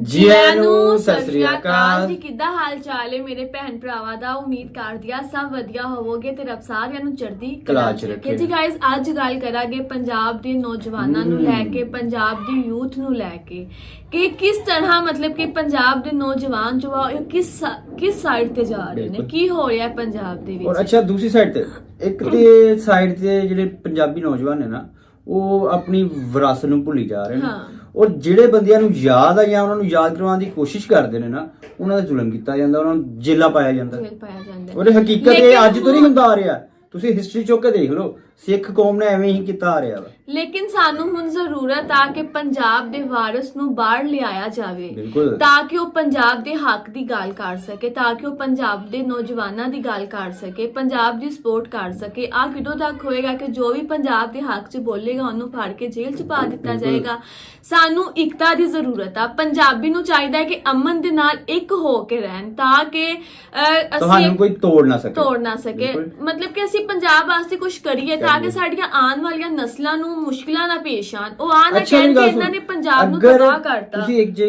ਜੀ ਨੂੰ, ਸਤਿ ਸ੍ਰੀ ਅਕਾਲ। ਜੀ ਕਿੱਦਾਂ ਹਾਲ ਚਾਲ ਹੈ ਮੇਰੇ ਭੈਣ ਭਰਾਵਾਂ ਦਾ ਉਮੀਦ ਕਰਦੀ ਆ ਸਭ ਵਧੀਆ ਹੋਵੋਗੇ ਤੇ ਰੱਬ ਸਾਰਿਆਂ ਨੂੰ ਚੜ੍ਹਦੀ ਕਲਾ ਚ ਰੱਖੇ। ਜੀ ਗਾਇਸ ਅੱਜ ਗੱਲ ਕਰਾਂਗੇ ਪੰਜਾਬ ਦੇ ਨੌਜਵਾਨਾਂ ਨੂੰ ਲੈ ਕੇ ਪੰਜਾਬ ਦੀ ਯੂਥ ਨੂੰ ਲੈ ਕੇ ਕਿ ਕਿਸ ਤਰ੍ਹਾਂ ਮਤਲਬ ਕਿ ਪੰਜਾਬ ਦੇ ਨੌਜਵਾਨ ਜੋ ਆ ਉਹ ਕਿਸ ਕਿਸ ਸਾਈਡ ਤੇ ਜਾ ਰਹੇ ਨੇ। ਕੀ ਹੋ ਰਿਹਾ ਪੰਜਾਬ ਦੇ ਔਰ ਵਿੱਚ ਅੱਛਾ ਦੂਸਰੀ ਸਾਈਡ ਤੇ ਇੱਕ ਤੇ ਸਾਈਡ ਤੇ ਜਿਹੜੇ ਪੰਜਾਬੀ ਨੌਜਵਾਨ ਨੇ ਨਾ ਉਹ ਆਪਣੀ ਵਿਰਾਸਤ ਨੂੰ ਭੁੱਲੀ ਜਾ ਰਹੇ ਨੇ ਹਾਂ। ਔਰ ਜਿਹੜੇ ਬੰਦਿਆਂ ਨੂੰ ਯਾਦ ਆ ਜਾਂ ਉਹਨਾਂ ਨੂੰ ਯਾਦ ਕਰਵਾਉਣ ਦੀ ਕੋਸ਼ਿਸ਼ ਕਰਦੇ ਨੇ ਨਾ ਉਹਨਾਂ ਦਾ ਜ਼ੁਲਮ ਕੀਤਾ ਜਾਂਦਾ ਉਹਨਾਂ ਨੂੰ ਜੇਲਾ ਪਾਇਆ ਜਾਂਦਾ ਜੇਲ੍ਹ ਪਾਇਆ ਜਾਂਦਾ ਹੈ। ਔਰ ਇਹ ਹਕੀਕਤ ਇਹ ਅੱਜ ਤੋਂ ਨਹੀਂ ਹੁੰਦਾ ਆ ਰਿਹਾ ਤੁਸੀਂ ਹਿਸਟਰੀ ਚੁੱਕ ਕੇ ਦੇਖ ਲਓ ਸਿੱਖ ਕੌਮ ਨੇ ਐਵੇਂ ਹੀ ਕੀਤਾ ਆ ਰਿਹਾ ਵਾ। ਲੇਕਿਨ ਸਾਨੂੰ ਹੁਣ ਜ਼ਰੂਰਤ ਆ ਕਿ ਪੰਜਾਬ ਦੇ ਵਾਰਿਸ ਨੂੰ ਬਾਹਰ ਲਿਆਇਆ ਜਾਵੇ ਬਿਲਕੁਲ। ਤਾਂ ਕਿ ਉਹ ਪੰਜਾਬ ਦੇ ਹੱਕ ਦੀ ਗੱਲ ਕਰ ਸਕੇ ਤਾਂ ਕਿ ਉਹ ਪੰਜਾਬ ਦੇ ਨੌਜਵਾਨਾਂ ਦੀ ਗੱਲ ਕਰ ਸਕੇ ਪੰਜਾਬ ਦੀ ਸਪੋਰਟ ਕਰ ਸਕੇ। ਆ ਕਿਦੋਂ ਤੱਕ ਹੋਏਗਾ ਕਿ ਜੋ ਵੀ ਪੰਜਾਬ ਦੇ ਹੱਕ 'ਚ ਬੋਲੇਗਾ ਉਹਨੂੰ ਫੜ ਕੇ ਜੇਲ੍ਹ 'ਚ ਪਾ ਦਿੱਤਾ। ਜਾਏਗਾ। ਸਾਨੂੰ ਇਕਤਾ ਦੀ ਜ਼ਰੂਰਤ ਆ। ਪੰਜਾਬੀ ਨੂੰ ਚਾਹੀਦਾ ਹੈ ਕਿ ਅਮਨ ਦੇ ਨਾਲ ਇੱਕ ਹੋ ਕੇ ਰਹਿਣ ਤਾਂ ਕਿ ਅਹ, ਤੁਹਾਨੂੰ ਕੋਈ ਤੋੜ ਨਾ ਸਕੇ। ਤੋੜ ਨਾ ਸਕੇ। ਬਿਲਕੁਲ। ਮਤਲਬ ਕਿ ਅਸੀਂ ਪੰਜਾਬ ਵਾਸਤੇ ਕੁਝ ਕਰੀਏ ਤਾਂ ਕਿ। ਸਾਡੀਆਂ ਆਉਣ ਵਾਲੀਆਂ ਨਸਲਾਂ ਨੂੰ ਮੁਸ਼ਕਲਾਂ ਨਾ ਪੇਸ਼ ਆਣ ਉਹ ਆ ਨਾ ਕਹਿਣ ਕਿ ਇਹਨਾਂ। ਨੇ ਪੰਜਾਬ ਨੂੰ ਤਬਾਹ ਕਰਤਾ ਤੁਸੀਂ ਇੱਕ ਜੇ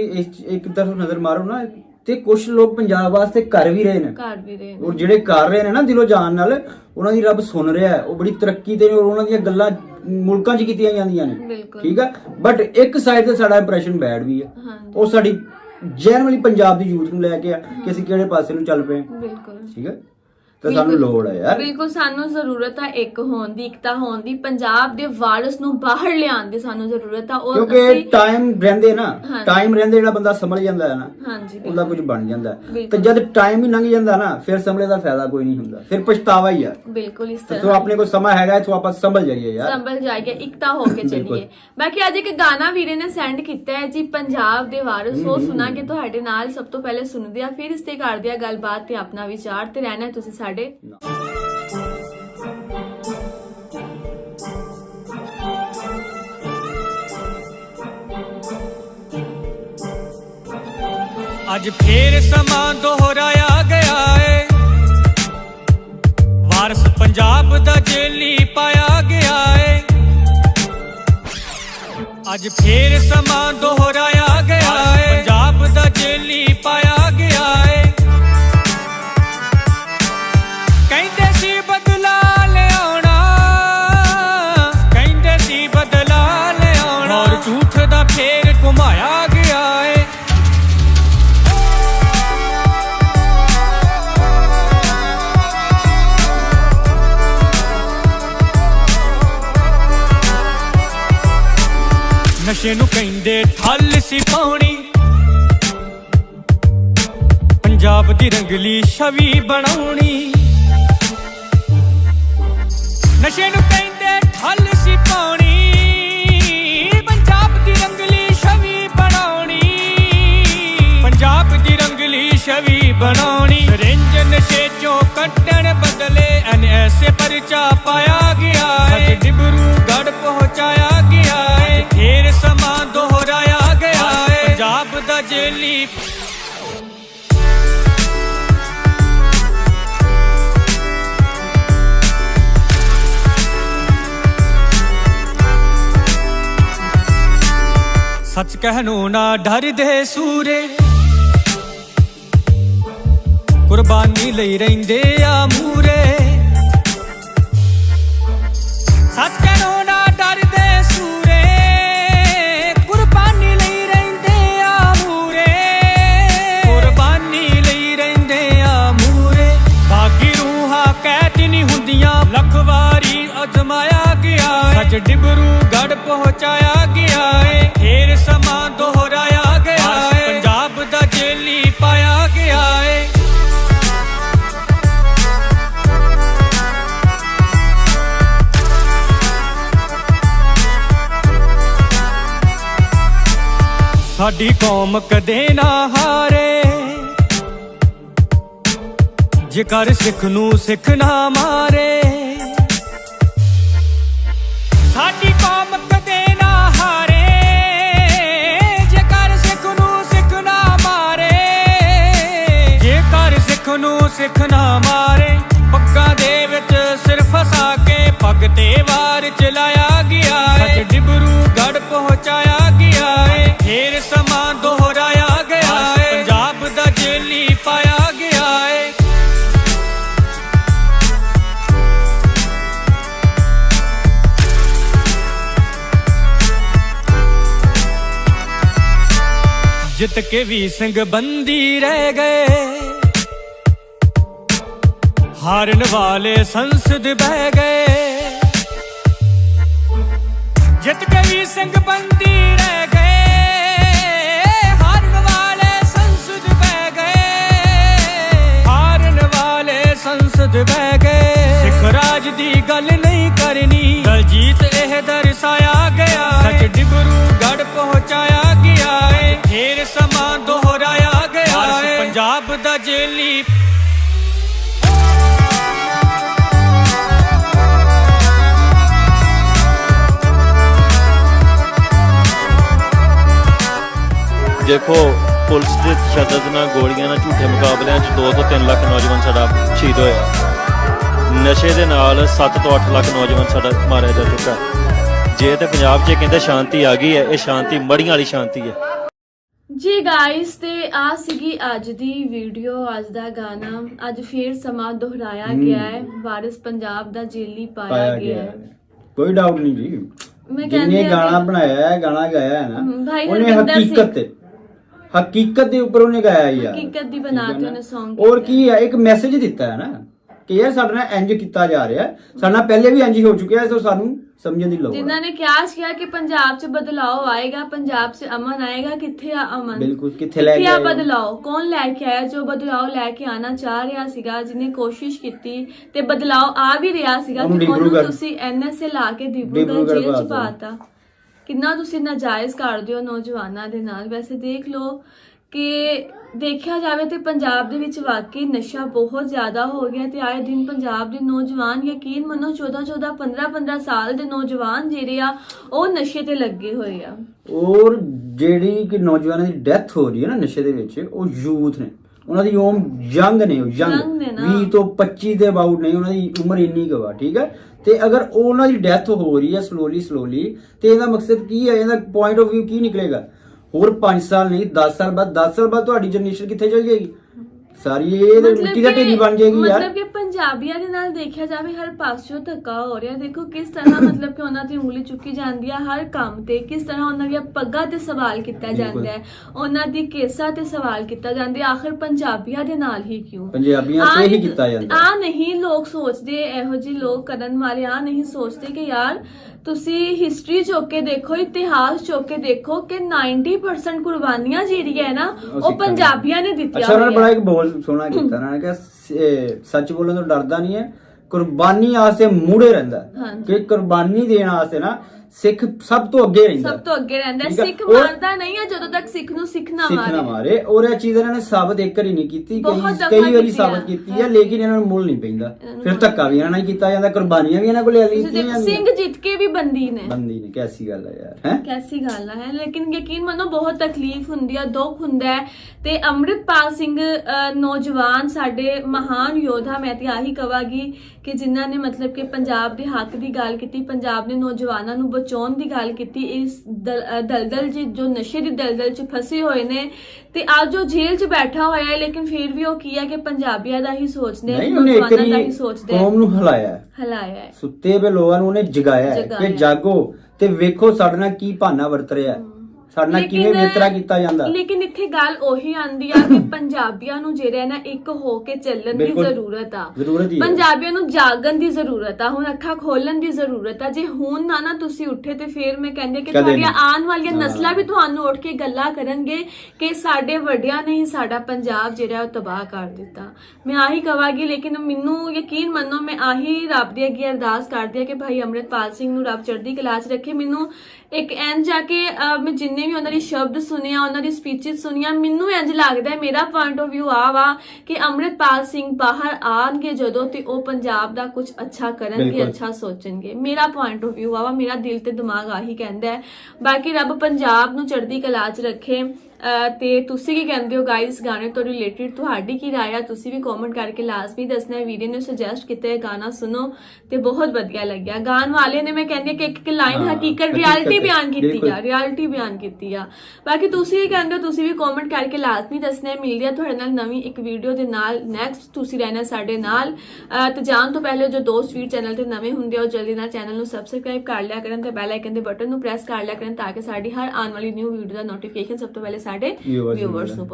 ਇੱਕ- ਤਰਫ ਨਜ਼ਰ ਮਾਰੋ ਨਾ ਤੇ ਕੁਝ ਲੋਕ ਪੰਜਾਬ ਵਾਸਤੇ ਕਰ ਵੀ ਰਹੇ ਨੇ ਘਰ ਵੀ ਰਹੇ ਨੇ। ਔਰ ਜਿਹੜੇ ਕਰ ਰਹੇ ਨੇ ਨਾ ਦਿਲੋਂ ਜਾਨ ਨਾਲ ਉਹਨਾਂ ਦੀ ਰੱਬ ਸੁਣ ਰਿਹਾ ਹੈ ਉਹ ਬੜੀ ਤਰੱਕੀ ਤੇ ਔਰ ਉਹਨਾਂ ਦੀਆਂ ਗੱਲਾਂ ਮੁਲਕਾਂ 'ਚ ਕੀਤੀਆਂ ਜਾਂਦੀਆਂ ਨੇ। ਠੀਕ ਹੈ ਬਟ ਇੱਕ ਸਾਈਡ ਤੇ ਸਾਡਾ ਇੰਪ੍ਰੈਸ਼ਨ ਬੈਡ ਵੀ ਹੈ ਹਾਂਜੀ ਉਹ ਸਾਡੀ ਜਨਰਲੀ ਪੰਜਾਬ ਦੀ ਯੂਥ ਨੂੰ ਲੈ ਕੇ ਆ ਕਿ ਅਸੀਂ ਕਿਹੜੇ ਪਾਸੇ ਨੂੰ ਚੱਲ ਪਏ। ਬਿਲਕੁਲ ਠੀਕ ਹੈ ਤਾਂ ਸਾਨੂੰ। ਲੋੜ ਹੈ ਯਾਰ। ਬਿਲਕੁਲ ਸਾਨੂੰ ਜ਼ਰੂਰਤ ਹੈ ਇੱਕ ਹੋਣ ਦੀ ਇਕਤਾ ਹੋਣ ਦੀ। ਪੰਜਾਬ ਦੇ ਵਾਰਸ ਨੂੰ ਬਾਹਰ ਲਿਆਉਣ ਦੀ ਸਾਨੂੰ ਜ਼ਰੂਰਤ ਆ। ਔਰ ਕਿਉਂਕਿ ਟਾਈਮ ਰਹਿੰਦੇ ਨਾ। ਟਾਈਮ ਰਹਿੰਦੇ ਜਿਹੜਾ ਬੰਦਾ ਸਮਝ ਜਾਂਦਾ ਹੈ ਨਾ ਹਾਂਜੀ ਉਹਦਾ ਕੁਝ ਬਣ ਜਾਂਦਾ। ਤੇ ਜਦ ਟਾਈਮ ਹੀ ਲੰਘ ਜਾਂਦਾ ਨਾ ਫਿਰ ਸਮਝੇ ਦਾ ਫਾਇਦਾ ਕੋਈ ਨਹੀਂ ਹੁੰਦਾ। ਫਿਰ ਪਛਤਾਵਾ ਹੀ ਆ। ਬਿਲਕੁਲ ਇਸ ਤੇ ਤਰ੍ਹਾਂ ਸੋ ਆਪਣੇ ਕੋਲ ਸਮਾਂ ਹੈਗਾ ਇਥੋਂ ਆਪਾਂ ਸੰਭਲ ਜਾਈਏ ਯਾਰ। ਸੰਭਲ ਜਾਏਗਾ ਇਕਤਾ ਹੋ ਕੇ। ਚੱਲੀਏ। ਬਾਕੀ ਅੱਜ ਇੱਕ ਗਾਣਾ ਵੀਰੇ ਨੇ ਸੈਂਡ ਕੀਤਾ ਹੈ ਜੀ ਪੰਜਾਬ ਦੇ ਵਾਰਸ ਉਹ ਸੁਣਾ ਕੇ ਤੁਹਾਡੇ ਨਾਲ। ਸਭ ਤੋਂ ਪਹਿਲੇ ਸੁਣਦੇ ਆ ਫਿਰ ਇਸ ਤੇ ਕਰਦੇ ਆ ਗੱਲਬਾਤ ਤੇ ਆਪਣਾ ਵਿਚਾਰ। ਤੇ ਰਹਿਣਾ ਤੁਸੀਂ ਸਾਡੇ। ਅੱਜ ਫੇਰ ਸਮਾਂ ਦੁਹਰਾਇਆ ਗਿਆ ਏ। ਵਾਰਸ ਪੰਜਾਬ ਦਾ ਜੇਲੀ ਪਾਇਆ ਗਿਆ ਏ। ਅੱਜ ਫੇਰ ਸਮਾਂ ਦੁਹਰਾਇਆ ਗਿਆ ਏ। ਪੰਜਾਬ ਦਾ ਜੇਲੀ ਪਾਇਆ ਨਸ਼ੇ ਨੂੰ ਕਹਿੰਦੇ ਠੱਲ ਸੀ ਪਾਉਣੀ। ਪੰਜਾਬ ਦੀ ਰੰਗਲੀ ਛਵੀ ਬਣਾਉਣੀ। ਨਸ਼ੇ ਨੂੰ ਕਹਿੰਦੇ ਠੱਲ ਸੀ ਪਾਉਣੀ। ਪੰਜਾਬ ਦੀ ਰੰਗਲੀ ਛਵੀ ਬਣਾਉਣੀ। ਪੰਜਾਬ ਦੀ ਰੰਗਲੀ ਛਵੀ ਬਣਾਉਣੀ। ਰਿੰਜ ਨਸ਼ੇ ਚੋਂ ਕੱਢਣ ਬਦਲੇ ਐਨਐਸਏ ਪਰਚਾ ਪਾਇਆ ਗਿਆ ਏ। ਡਿਬਰੂ ਗੜ ਪਹੁੰਚਾਇਆ ਪੰਜਾਬ ਸੱਚ ਕਹਿਣੋਂ ਨਾ ਡਰਦੇ ਸੂਰੇ। ਕੁਰਬਾਨੀ ਲਈ ਰਹਿੰਦੇ ਆ ਮੂਰੇ। ਗੜ ਪਹੁੰਚਾਇਆ ਗਿਆ ਏ। ਫੇਰ ਸਮਾਂ ਦੁਹਰਾਇਆ ਗਿਆ ਏ। ਪੰਜਾਬ ਦਾ ਜੇਲੀ ਪਾਇਆ ਗਿਆ ਏ। ਸਾਡੀ ਕੌਮ ਕਦੇ ਨਾ ਹਾਰੇ। ਜੇਕਰ ਸਿੱਖ ਨੂੰ ਸਿੱਖ ਨਾ ਮਾਰੇ। ਸਾਡੀ ਕਦੇ ਨਾ ਹਾਰੇ। ਜੇਕਰ ਸਿੱਖ ਨੂੰ ਸਿੱਖ ਨਾ ਮਾਰੇ ਜੇ ਜੇਕਰ ਸਿੱਖ ਨੂੰ ਸਿੱਖ ਨਾ ਮਾਰੇ, ਪੱਗਾਂ ਦੇ ਵਿੱਚ ਸਿਰ ਫਸਾ ਕੇ ਪੱਗ ਤੇ ਵਾਰ ਚਲਾਇਆ ਗਿਆ ਏ। ਜਿੱਤ ਕੇ ਵੀ ਸਿੰਘ ਬੰਦੀ ਰਹਿ ਗਏ। ਹਾਰਨ ਵਾਲੇ ਸੰਸਦ ਬਹਿ ਗਏ। ਜਿੱਤ ਕੇ ਵੀ ਸਿੰਘ ਬੰਦੀ ਰਹਿ ਗਏ। ਹਾਰਨ ਵਾਲੇ ਸੰਸਦ ਬਹਿ ਗਏ। ਹਾਰਨ ਵਾਲੇ ਸੰਸਦ ਬਹਿ ਗਏ। ਸਿੱਖ ਰਾਜ ਦੀ ਗੱਲ ਨਹੀਂ ਕਰਨੀ। ਦਲਜੀਤ ਇਹ ਦਰਸਾਇਆ ਗਿਆ। ਸੱਚ ਡਿਬਰੂ ਪਹੁੰਚਾਇਆ ਫੇਰ ਸਮਾਂ ਦੁਹਰਾਇਆ ਗਿਆ ਏ। ਪੰਜਾਬ ਦਾ ਜੇਲੀ। ਦੇਖੋ ਪੁਲਿਸ ਦੇ ਤਸ਼ੱਦਦ ਨਾਲ ਗੋਲੀਆਂ ਨਾਲ ਝੂਠੇ ਮੁਕਾਬਲਿਆਂ 'ਚ 2 ਤੋਂ 3 ਲੱਖ ਨੌਜਵਾਨ ਸਾਡਾ ਸ਼ਹੀਦ ਹੋਇਆ। ਨਸ਼ੇ ਦੇ ਨਾਲ 7 ਤੋਂ 8 ਲੱਖ ਨੌਜਵਾਨ ਸਾਡਾ ਮਾਰਿਆ ਜਾ ਚੁੱਕਾ। ਹੈ। ਜੇ ਤੇ ਪੰਜਾਬ 'ਚ ਇਹ ਕਹਿੰਦੇ ਸ਼ਾਂਤੀ ਆ ਗਈ ਹੈ ਇਹ ਸ਼ਾਂਤੀ ਮੜੀਆਂ ਵਾਲੀ ਸ਼ਾਂਤੀ ਹੈ। ਜੀ ਗਾਇਸ ਤੇ ਆ ਸੀਗੀ ਅੱਜ ਦੀ ਵੀਡੀਓ ਅੱਜ ਦਾ ਗਾਣਾ। ਅੱਜ ਫੇਰ ਸਮਾਂ ਦੁਹਰਾਇਆ ਗਿਆ ਹੈ। ਵਾਰਿਸ ਪੰਜਾਬ ਦਾ ਜੇਲੀ ਪਾਇਆ ਗਿਆ ਹੈ। ਕੋਈ ਡਾਊਟ ਨਹੀਂ ਜੀ। ਮੈਂ ਕਹਿੰਦੀ ਹਾਂ ਗਾਣਾ ਬਣਾਇਆ ਹੈ ਗਾਣਾ ਗਾਇਆ ਹੈ ਨਾ ਉਹਨੇ। ਹਕੀਕਤ ਤੇ ਹਕੀਕਤ ਦੇ ਉੱਪਰ ਉਹਨੇ ਗਾਇਆ ਯਾਰ ਹਕੀਕਤ ਦੀ ਬਣਾ ਕੇ? ਉਹਨੇ song ਔਰ ਕੀ ਹੈ? ਇੱਕ ਮੈਸੇਜ ਦਿੱਤਾ ਹੈ ਨਾ। ਕਿ ਯਾਰ ਸਾਡੇ ਨਾਲ ਇੰਜ ਕੀਤਾ ਜਾ ਰਿਹਾ ਹੈ। ਸਾਡੇ ਨਾਲ ਪਹਿਲੇ ਵੀ ਇੰਜ ਹੀ ਹੋ ਚੁੱਕਿਆ ਹੈ ਸੋ ਸਾਨੂੰ ਸਮਝਣ ਦੀ ਲੋੜ ਜਿਨ੍ਹਾਂ ਹੈ ਨੇ ਕਿਹਾ ਸੀਗਾ ਕਿ ਪੰਜਾਬ 'ਚ ਬਦਲਾਅ ਆਏਗਾ ਪੰਜਾਬ 'ਚ ਅਮਨ ਆਏਗਾ ਕਿੱਥੇ ਆ ਅਮਨ? ਬਿਲਕੁਲ ਕਿੱਥੇ ਲੈ ਕੇ ਆ ਆਏ ਹੋ? ਬਦਲਾਅ ਕੌਣ ਲੈ ਕੇ ਆਇਆ ਜੋ ਬਦਲਾਅ ਲੈ ਕੇ ਆਣਾ ਚਾਹ ਰਿਹਾ ਸੀਗਾ ਜਿਹਨੇ ਕੋਸ਼ਿਸ਼ ਕੀਤੀ ਤੇ ਬਦਲਾਅ ਆ ਵੀ ਰਿਹਾ ਸੀਗਾ ਕਿ ਉਹਨੂੰ ਤੁਸੀਂ ਐਨਐਸਏ ਲਾ ਕੇ ਡਿਬਰੂਗੜ੍ਹ ਜੇਲ੍ਹ 'ਚ ਪਾਤਾ। ਕਿੰਨਾ ਤੁਸੀਂ ਨਾਜਾਇਜ਼ ਕਰਦੇ ਹੋ ਨੌਜਵਾਨਾਂ ਦੇ ਨਾਲ। ਵੈਸੇ ਦੇਖ ਲਓ ਕਿ ਦੇਖਿਆ ਜਾਵੇ ਤੇ ਪੰਜਾਬ ਦੇ ਵਿੱਚ ਵਾਕਈ ਨਸ਼ਾ ਬਹੁਤ ਜ਼ਿਆਦਾ ਹੋ ਗਿਆ ਤੇ ਆਏ ਦਿਨ ਪੰਜਾਬ ਦੇ ਨੌਜਵਾਨ ਯਕੀਨ ਮੰਨੋ 14 14 15 15 ਸਾਲ ਦੇ ਨੌਜਵਾਨ ਜਿਹੜੇ ਆ ਉਹ ਨਸ਼ੇ ਤੇ ਲੱਗੇ ਹੋਏ ਆ। ਔਰ ਜਿਹੜੀ ਕਿ ਨੌਜਵਾਨਾਂ ਦੀ ਡੈਥ ਹੋ ਰਹੀ ਹੈ ਨਾ ਨਸ਼ੇ ਦੇ ਵਿੱਚ ਉਹ ਯੂਥ ਨੇ। ਉਹਨਾਂ ਦੀ ਉਮ ਯੰਗ ਨੇ ਯੰਗ। ਨੇ ਨਾ। 20 ਤੋਂ 25 ਦੇ ਅਬਾਊਟ ਨਹੀਂ ਉਹਨਾਂ ਦੀ ਉਮਰ ਇੰਨੀ ਕੁ ਠੀਕ ਹੈ? ਤੇ ਅਗਰ ਉਹਨਾਂ ਦੀ ਡੈਥ ਹੋ ਰਹੀ ਹੈ ਸਲੋਲੀ ਸਲੋਲੀ ਤੇ ਇਹਦਾ ਮਕਸਦ ਕੀ ਹੈ? ਇਹਦਾ ਪੁਆਇੰਟ ਆਫ View ਕੀ ਨਿਕਲੇਗਾ? ਹੋਰ 5 ਸਾਲ ਨਹੀਂ 10 ਸਾਲ ਬਾਅਦ 10 ਸਾਲ ਬਾਅਦ ਤੁਹਾਡੀ ਜਨਰੇਸ਼ਨ ਕਿੱਥੇ ਚਲ ਜਾਏਗੀ? ਸਾਰੀ ਇਹ ਮਿੱਟੀ ਦਾ ਕਿ- ਢੇਰੀ ਬਣ ਜਾਏਗੀ ਯਾਰ। ਮਤਲਬ ਕਿ ਪੰਜਾਬੀਆਂ ਦੇ ਨਾਲ ਦੇਖਿਆ ਜਾਵੇ ਹਰ ਪਾਸਿਓਂ ਧੱਕਾ ਹੋ ਰਿਹਾ। ਦੇਖੋ ਕਿਸ ਤਰ੍ਹਾਂ ਮਤਲਬ ਕਿ ਉਹਨਾਂ ਦੀ ਉਂਗਲੀ ਚੁੱਕੀ ਜਾਂਦੀ ਹੈ ਹਰ ਕੰਮ ਤੇ ਕਿਸ ਤਰ੍ਹਾਂ ਉਹਨਾਂ ਦੀਆਂ ਪੱਗਾਂ ਤੇ ਸਵਾਲ ਕੀਤਾ ਬਿਲਕੁਲ। ਜਾਂਦਾ ਹੈ। ਉਹਨਾਂ ਦੀ ਕੇਸਾਂ ਤੇ ਸਵਾਲ ਕੀਤਾ ਜਾਂਦਾ ਹੈ ਆਖਰ ਪੰਜਾਬੀਆਂ ਦੇ ਨਾਲ ਹੀ ਕਿਉਂ? ਪੰਜਾਬੀਆਂ ਤੇ ਹੀ ਕੀਤਾ ਜਾਂਦਾ। ਆ ਨਹੀਂ ਲੋਕ ਸੋਚਦੇ ਇਹੋ ਜਿਹੇ ਲੋਕ ਕਰਨ ਵਾਲੇ ਆ ਨਹੀਂ ਸੋਚਦੇ ਕਿ ਯਾਰ ਤੁਸੀਂ ਹਿਸਟਰੀ ਚੁੱਕ ਕੇ ਦੇਖੋ ਇਤਿਹਾਸ ਚੁੱਕ ਕੇ ਦੇਖੋ ਕਿ 90% ਕੁਰਬਾਨੀਆਂ ਜਿਹੜੀ ਹੈ ਨਾ ਉਹ ਨੇ। ਪੰਜਾਬੀਆਂ ਨੇ ਦਿੱਤੀਆਂ ਅੱਛਾ ਉਹਨਾਂ ਨੇ। ਬੜਾ ਇੱਕ ਬੋਲ ਸੋਹਣਾ ਕੀਤਾ ਨਾ ਕਿ ਸ- ਸੱਚ ਬੋਲਣ ਤੋਂ ਡਰਦਾ ਨਹੀਂ ਹੈ ਕੁਰਬਾਨੀ ਆਸਤੇ ਮੂੜੇ ਰਹਿੰਦਾ। ਕਿ ਕੁਰਬਾਨੀ ਦੇਣ ਵਾਸਤੇ ਨਾ ਸਿੱਖ ਸਭ ਤੋਂ ਅੱਗੇ ਰਹਿੰਦਾ। ਸਭ ਤੋਂ ਅੱਗੇ ਰਹਿੰਦਾ। ਹੈ। ਠੀਕ ਹੈ। ਸਿੱਖ ਮਾਰਦਾ ਨਹੀਂ ਹੈ ਜਦੋਂ ਤੱਕ ਸਿੱਖ ਨੂੰ ਸਿੱਖ ਨਾ ਸਿੱਖ ਨਾ ਮਾਰੇ। ਮਾਰੇ। ਔਰ ਇਹ ਚੀਜ਼ ਇਹਨਾਂ ਨੇ ਸਾਬਤ ਇੱਕ ਵਾਰੀ ਨਹੀਂ ਕੀਤੀ ਬਹੁਤ ਕਈ ਦਫਾ ਕਈ ਵਾਰੀ ਕੀਤੀ ਸਾਬਤ ਆ। ਕੀਤੀ ਹੈ ਲੇਕਿਨ ਇਹਨਾਂ ਨੂੰ ਮੁੱਲ ਨਹੀਂ ਪੈਂਦਾ। ਇਹਨਾਂ ਨੂੰ ਫਿਰ ਮੁੱਲ- ਧੱਕਾ ਵੀ ਇਹਨਾਂ ਨਾਲ ਕੀਤਾ ਜਾਂਦਾ ਕੁਰਬਾਨੀਆਂ ਵੀ ਇਹਨਾਂ ਕੋਲੇ ਅਲੀ ਤੁਸੀਂ ਦੇਖੋ, ਸਿੰਘ ਜਿੱਤ ਕੇ ਵੀ ਬੰਦੀ ਨੇ। ਬੰਦੀ ਨੇ ਕੈਸੀ ਗੱਲ ਹੈ ਯਾਰ ਹੈ? ਕੈਸੀ ਗੱਲ ਹੈ? ਲੇਕਿਨ ਯਕੀਨ ਮੰਨੋ ਬਹੁਤ ਤਕਲੀਫ ਹੁੰਦੀ ਆ ਦੁੱਖ ਹੁੰਦਾ ਹੈ। ਤੇ ਅੰਮ੍ਰਿਤਪਾਲ ਸਿੰਘ ਨੌਜਵਾਨ ਸਾਡੇ ਮਹਾਨ ਯੋਧਾ ਮੈਂ ਤੇ ਆਹੀ ਕਵਾਂਗੀ ਕਿ ਜਿਨ੍ਹਾਂ ਨੇ ਮਤਲਬ ਕਿ ਪੰਜਾਬ ਦੇ ਹੱਕ ਦੀ ਗੱਲ ਕੀਤੀ ਪੰਜਾਬ ਦੇ ਨੌਜਵਾਨਾਂ ਨੂੰ ਬਚਾਉਣ ਦੀ ਗੱਲ ਕੀਤੀ ਇਸ ਦਲਦਲ 'ਚ ਜੋ ਨਸ਼ੇ ਦੀ ਦਲਦਲ 'ਚ ਫਸੇ ਹੋਏ ਨੇ ਤੇ ਅੱਜ ਉਹ ਜੇਲ੍ਹ 'ਚ ਬੈਠਾ ਹੋਇਆ ਹੈ ਲੇਕਿਨ ਫਿਰ ਵੀ ਉਹ ਕੀ ਹੈ ਕਿ ਪੰਜਾਬੀਆਂ ਦਾ ਹੀ ਸੋਚਦੇ ਆ ਨਹੀਂ ਉਹਨੇ ਇੱਕ ਦਾ ਹੀ ਸੋਚਦੇ ਆ ਕੌਮ ਨੂੰ ਹਿਲਾਇਆ ਹੈ। ਹਲਾਇਆ ਹੈ ਸੁੱਤੇ ਪਏ ਲੋਕਾਂ ਨੂੰ ਉਹਨੇ ਜਗਾਇਆ ਹੈ। ਕਿ ਜਾਗੋ ਤੇ ਵੇਖੋ ਸਾਡੇ ਨਾਲ ਕੀ ਭਾਨਾ ਵਰਤ ਰਿਹਾ ਹੈ ਸਾਡੇ ਨਾਲ ਕਿਵੇਂ ਲੇਕਿਨ- ਵਿਤਕਰਾ ਕੀਤਾ ਜਾਂਦਾ ਲੇਕਿਨ ਇੱਥੇ ਗੱਲ ਉਹੀ ਆਂਦੀ ਆ ਕਿ ਪੰਜਾਬੀਆਂ ਨੂੰ ਜਿਹੜੇ ਨਾ ਇੱਕ ਹੋ ਕੇ ਚੱਲਣ ਦੀ ਬਿਲਕੁਲ। ਜ਼ਰੂਰਤ ਆ ਜ਼ਰੂਰਤ ਹੀ ਹੈ। ਪੰਜਾਬੀਆਂ ਨੂੰ ਜਾਗਣ ਦੀ ਜ਼ਰੂਰਤ ਆ ਹੁਣ ਅੱਖਾਂ ਖੋਲਣ ਦੀ ਜ਼ਰੂਰਤ ਆ ਜੇ ਹੁਣ ਨਾ ਨਾ ਤੁਸੀਂ ਉੱਠੇ ਤੇ ਫਿਰ ਮੈਂ ਕਹਿੰਦੀ ਕਿ ਕਦੇ ਤੁਹਾਡੀਆਂ ਨਹੀਂ। ਆਉਣ ਵਾਲੀਆਂ ਹਾਂ। ਨਸਲਾਂ ਵੀ ਤੁਹਾਨੂੰ ਉੱਠ ਕੇ ਗੱਲਾਂ ਕਰਨਗੇ ਕਿ ਸਾਡੇ ਵੱਡਿਆਂ ਨੇ ਹੀ ਸਾਡਾ ਪੰਜਾਬ ਜਿਹੜਾ ਉਹ ਤਬਾਹ ਕਰ ਦਿੱਤਾ ਮੈਂ ਆਹੀ ਕਵਾਂਗੀ ਲੇਕਿਨ ਮੈਨੂੰ ਯਕੀਨ ਮੰਨੋ ਮੈਂ ਆਹੀ ਰੱਬ ਦੇ ਅੱਗੇ ਅਰਦਾਸ ਕਰਦੀ ਆ ਕਿ ਭਾਈ ਅੰਮ੍ਰਿਤਪਾਲ ਸਿੰਘ ਨੂੰ ਰੱਬ ਚੜ੍ਹਦੀ ਕਲਾ 'ਚ ਰੱਖੇ ਮੈਨੂੰ ਇੱਕ ਐਂ ਜਾ ਕੇ ਅਹ, ਮੈਂ ਜਿੰਨੇ ਵੀ ਉਹਨਾਂ ਦੀ ਸ਼ਬਦ ਸੁਣਿਆ ਉਹਨਾਂ ਦੀ ਸਪੀਚਸ ਸੁਣੀਆਂ ਮੈਨੂੰ ਇੰਜ ਲੱਗਦਾ ਹੈ ਮੇਰਾ ਪੁਆਇੰਟ ਆਫ View ਆ ਵਾ ਕਿ ਅੰਮ੍ਰਿਤਪਾਲ ਸਿੰਘ ਬਾਹਰ ਆਣਗੇ ਜਦੋਂ ਤੇ ਉਹ ਪੰਜਾਬ ਦਾ ਕੁਝ ਅੱਛਾ ਕਰਨਗੇ। ਅੱਛਾ ਸੋਚਣਗੇ। ਮੇਰਾ ਪੁਆਇੰਟ ਆਫ View ਆ ਵਾ ਮੇਰਾ ਦਿਲ ਤੇ ਦਿਮਾਗ ਆਹੀ ਕਹਿੰਦਾ ਹੈ। ਬਾਕੀ ਰੱਬ ਪੰਜਾਬ ਨੂੰ ਚੜ੍ਹਦੀ ਕਲਾ 'ਚ ਰੱਖੇ। ਤੇ ਤੁਸੀਂ ਕੀ ਕਹਿੰਦੇ ਹੋ ਗਾਇਸ ਗਾਣੇ ਤੋਂ ਰਿਲੇਟਡ ਤੁਹਾਡੀ ਕੀ ਰਾਏ ਆ? ਤੁਸੀਂ ਵੀ ਕਮੈਂਟ ਕਰਕੇ ਲਾਜ਼ਮੀ ਦੱਸਣਾ ਹੈ। ਵੀਡੀਓ ਨੂੰ ਸੁਜੈਸਟ ਕੀਤਾ ਹੈ ਗਾਣਾ ਸੁਣੋ ਤੇ ਬਹੁਤ ਵਧੀਆ ਲੱਗਿਆ। ਗਾਣ ਵਾਲੇ ਨੇ ਮੈਂ ਕਹਿੰਦੀ ਕਿ ਇੱਕ ਇੱਕ ਲਾਈਨ ਹਕੀਕਤ ਰਿਐਲਿਟੀ ਬਿਆਨ ਕੀਤੀ। ਆ ਰਿਐਲਿਟੀ ਬਿਆਨ ਕੀਤੀ ਆ। ਬਾਕੀ ਤੁਸੀਂ ਕੀ ਕਹਿੰਦੇ ਹੋ ਤੁਸੀਂ ਵੀ ਕਮੈਂਟ ਕਰਕੇ ਲਾਜ਼ਮੀ ਦੱਸਣਾ ਹੈ। ਮਿਲਦੀ ਆ ਤੁਹਾਡੇ ਨਾਲ ਨਵੀਂ ਇੱਕ ਵੀਡੀਓ ਦੇ ਨਾਲ। ਨੈਕਸਟ ਤੁਸੀਂ ਰਹਿਣਾ ਸਾਡੇ ਨਾਲ। ਤੇ ਜਾਣ ਤੋਂ ਪਹਿਲੇ ਜੋ ਦੋਸਤ ਵੀਰ ਚੈਨਲ ਤੇ ਨਵੇਂ ਹੁੰਦੇ ਹੋ ਜਲਦੀ ਨਾਲ ਚੈਨਲ ਨੂੰ ਸਬਸਕ੍ਰਾਈਬ ਕਰ ਲਿਆ ਕਰਨ ਤੇ ਬੈਲ ਆਈਕਨ ਦੇ ਬਟਨ ਨੂੰ ਪ੍ਰੈਸ ਕਰ ਲਿਆ ਕਰਨ ਤਾਂ ਕਿ ਸਾਡੀ ਹਰ ਆਉਣ ਵਾਲੀ ਨਿਊ ਵੀਡੀਓ ਦਾ ਨੋਟੀਫਿਕੇਸ਼ਨ ਸਭ ਤੋਂ ਪਹਿਲੇ ਸਾਡੇ Viewers ਨੂੰ